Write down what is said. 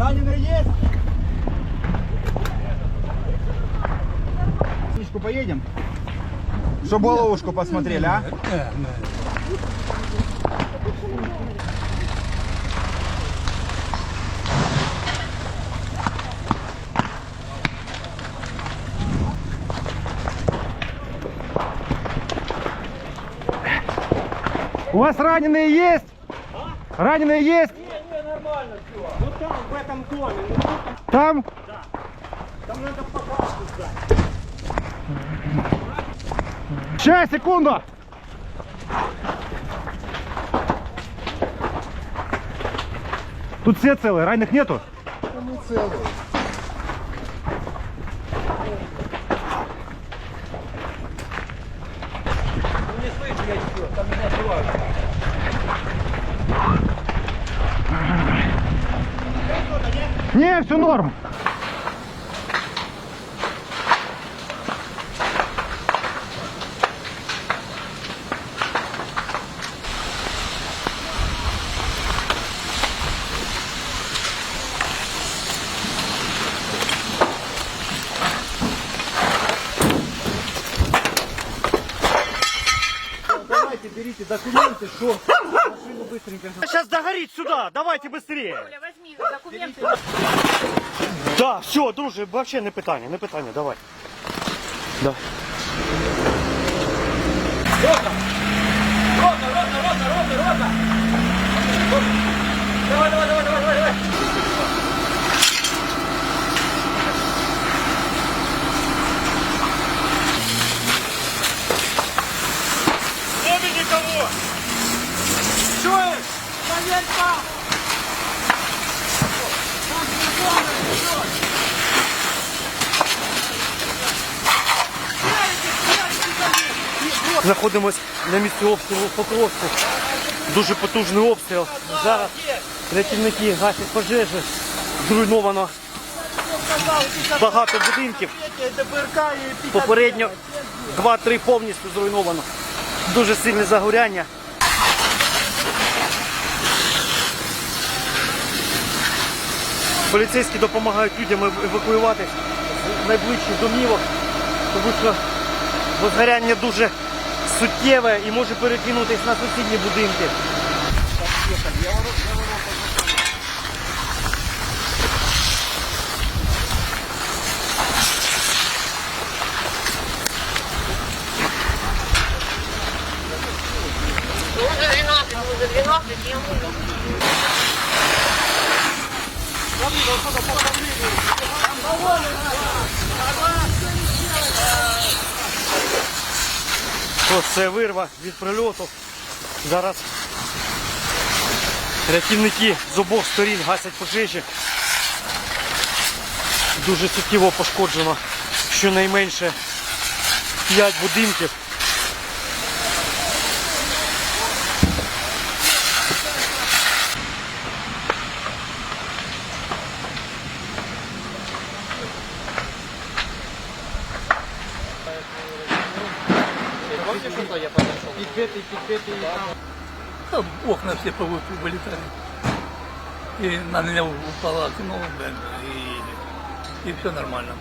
Раненый есть? Сничку поедем? Чтобы головушку посмотрели, а? У вас раненые есть? Раненые есть? Вот там, в этом доме. Ну, Там? там надо покраску сдать. Сейчас, секунду! Тут все целые, раненых нету? Ну, не слышу я ничего, там меня срывают. Не, все норм. Давайте, берите документы, что машину быстренько. Сейчас догорит сюда, давайте быстрее. Возьми документы. Да, все, друже, вообще не питання, не питання, давай. Да. Нет Знаходимось на місці обстрілу Покровську. Дуже потужний обстріл. Зараз рятівники гасять пожежі. Зруйновано багато будинків. Попередньо 2-3 повністю зруйновано. Дуже сильне загоряння. Поліцейські допомагають людям евакуювати найближчих домівок, тому що возгоряння дуже суттєве і може перекинутися на сусідні будинки. Ось це вирва від прильоту. Зараз рятівники з обох сторін гасять пожежі. Дуже суттєво пошкоджено щонайменше 5 будинків. Там окна повы- вылетали. И на меня упало окно, и, и все нормально.